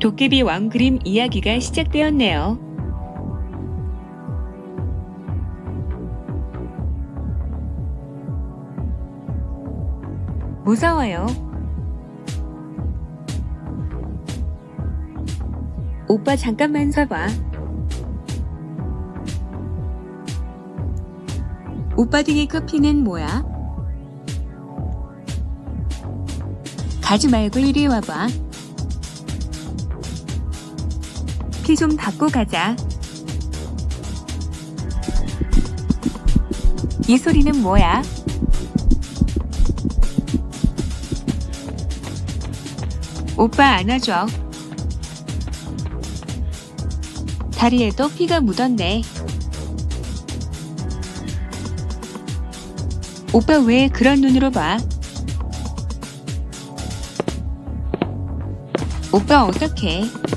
도깨비 왕 그림 이야기가 시작되었네요. 무서워요. 오빠 잠깐만 서봐. 오빠 등의 커피는 뭐야? 가지 말고 이리 와봐. 피좀 받고 가자. 이 소리는 뭐야? 오빠 안아줘. 다리에도 피가 묻었네. 오빠 왜 그런 눈으로 봐? 오빠 어떡해?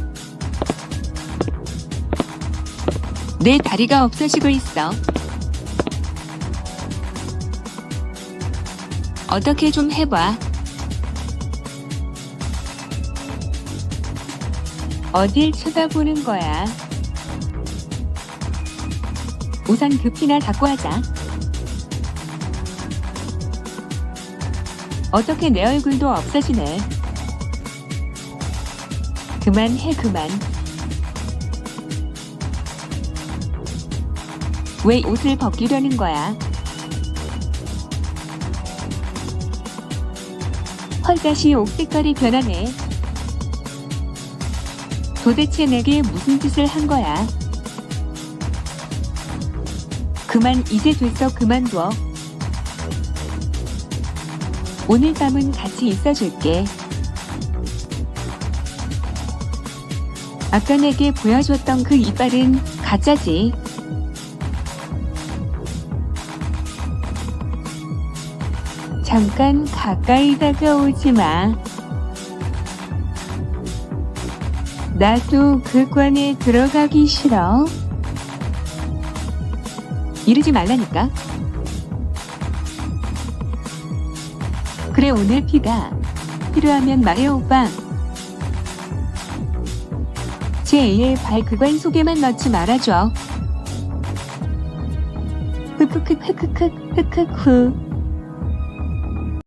내 다리가 없어지고 있어. 어떻게 좀 해봐. 어딜 쳐다보는 거야? 우선 급히나 갖고 하자. 어떻게 내 얼굴도 없어지네. 그만해, 그만. 왜 옷을 벗기려는 거야? 헐다시 옷 색깔이 변하네. 도대체 내게 무슨 짓을 한 거야? 그만 이제 됐어 그만둬. 오늘 밤은 같이 있어줄게. 아까 내게 보여줬던 그 이빨은 가짜지. 잠깐 가까이 다가오지 마. 나도 그 관에 들어가기 싫어. 이러지 말라니까. 그래, 오늘 피가 필요하면 말해, 오빠. 제 A의 발그관 속에만 넣지 말아줘. 흑흑흑흑흑흑흑 후.